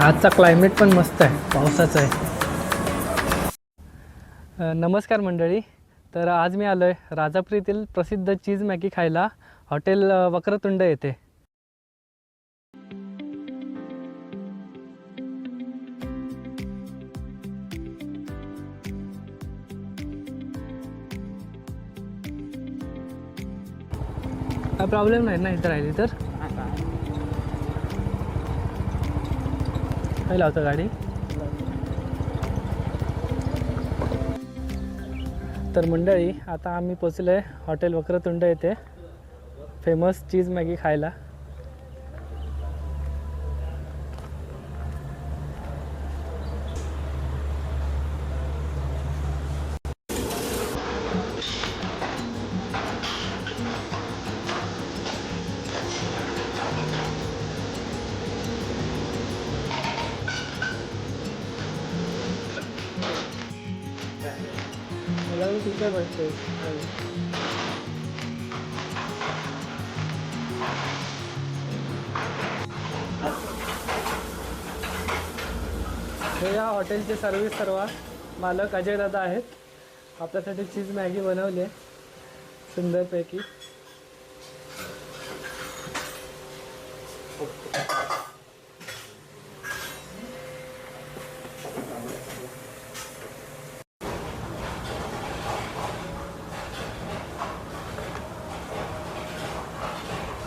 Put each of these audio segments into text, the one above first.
आजचा क्लायमेट पण मस्त आहे पावसाचा आहे. नमस्कार मंडळी. तर आज मी आलो आहे राजापुरीतील प्रसिद्ध चीज मॅगी खायला हॉटेल वक्रतुंड येथे. काय प्रॉब्लेम नाही ना इथं राहिली तर. काय लावतं गाडी? तर मंडळी आता आम्ही पोचलो आहे हॉटेल वक्रतुंड येथे. फेमस चीज मॅगी खायला. मला ठीक आहे. वाटते हे या हॉटेलचे सर्विस सर्व मालक अजय दादा आहेत. आपल्यासाठी चीज मॅगी बनवली आहे. सुंदरपैकी.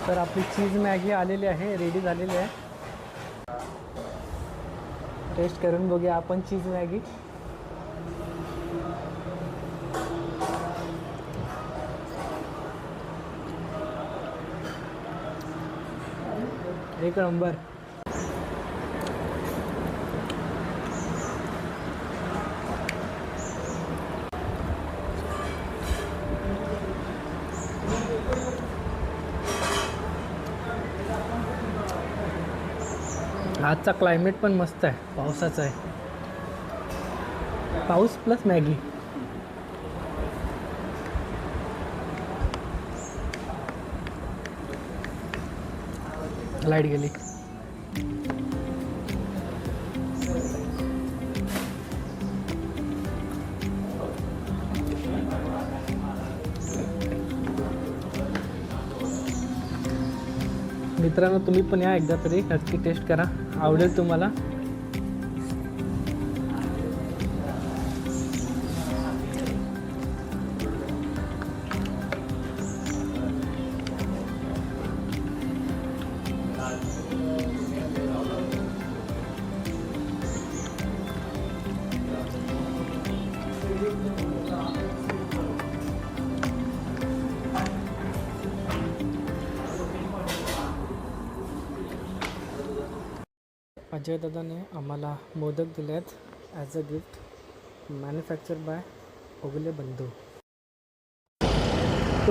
तर आपली चीज मॅगी आलेली आहे रेडी झालेली आहे. टेस्ट करून बघूया आपण चीज मॅगी. एक नंबर. आजचा क्लायमेट पण मस्त आहे. पावसाचा आहे. पाऊस प्लस मॅगी. लाइट गेली. मित्रांनो तुम्ही पण या एकदा तरी नक्की टेस्ट करा. आवडेल तुम्हाला. अजय दादाने आम्हाला मोदक दिले आहेत as a gift manufacture by Ogale Bandhu.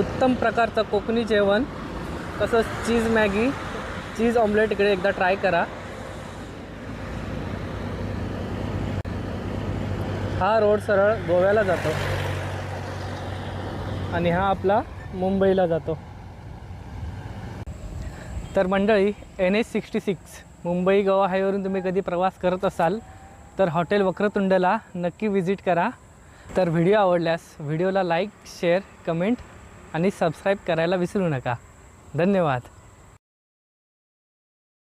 उत्तम प्रकारचं कोकणी जेवण तसंच चीज मॅगी चीज ऑमलेट इकडे एकदा ट्राय करा. हा रोड सरळ गोव्याला जातो. आणि हा आपला मुंबईला जातो. तर मंडळी N H sixty six Mumbai Goa हायवेवरून तुम्ही कधी प्रवास करत असाल तर हॉटेल वक्रतुंडला नक्की विजिट करा. तर व्हिडिओ आवडल्यास व्हिडिओला लाईक शेअर कमेंट आणि सबस्क्राईब करायला विसरू नका. धन्यवाद.